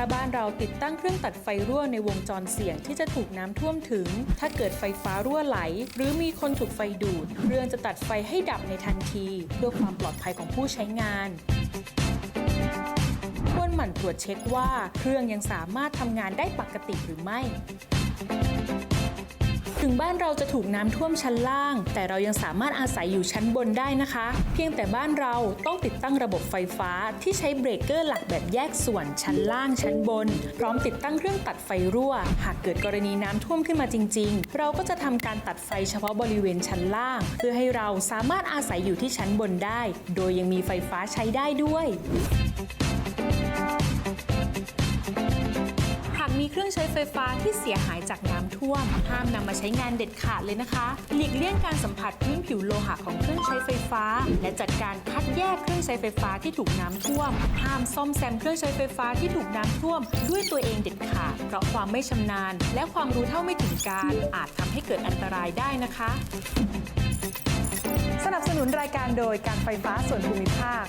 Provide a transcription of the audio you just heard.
ถ้าบ้านเราติดตั้งเครื่องตัดไฟรั่วในวงจรเสี่ยงที่จะถูกน้ำท่วมถึง ถ้าเกิดไฟฟ้ารั่วไหล หรือมีคนถูกไฟดูด เครื่องจะตัดไฟให้ดับในทันที เพื่อความปลอดภัยของผู้ใช้งานควรหมั่นตรวจเช็คว่า เครื่องยังสามารถทำงานได้ปกติหรือไม่ บ้านเราจะถูกน้ำท่วมชั้นล่าง แต่เรายังสามารถอาศัยอยู่ชั้นบนได้นะคะ เพียงแต่บ้านเราต้องติดตั้งระบบไฟฟ้าที่ใช้เบรกเกอร์หลักแบบแยกส่วนชั้นล่างชั้นบน พร้อมติดตั้งเครื่องตัดไฟรั่ว หากเกิดกรณีน้ำท่วมขึ้นมาจริง ๆ เราก็จะทำการตัดไฟเฉพาะบริเวณชั้นล่าง เพื่อให้เราสามารถอาศัยอยู่ที่ชั้นบนได้ โดยยังมีไฟฟ้าใช้ได้ด้วยหาก มีเครื่องใช้ไฟฟ้าที่เสียหายจากน้ำท่วม ห้ามนำมาใช้งานเด็ดขาดเลยนะคะ หลีกเลี่ยงการสัมผัสพื้นผิวโลหะของเครื่องใช้ไฟฟ้า และจัดการคัดแยกเครื่องใช้ไฟฟ้าที่ถูกน้ำท่วม ห้ามซ่อมแซมเครื่องใช้ไฟฟ้าที่ถูกน้ำท่วม ด้วยตัวเองเด็ดขาด เพราะความไม่ชำนาญ และความรู้เท่าไม่ถึงการ อาจทำให้เกิดอันตรายได้นะคะ สนับสนุนรายการโดยการไฟฟ้าส่วนภูมิภาค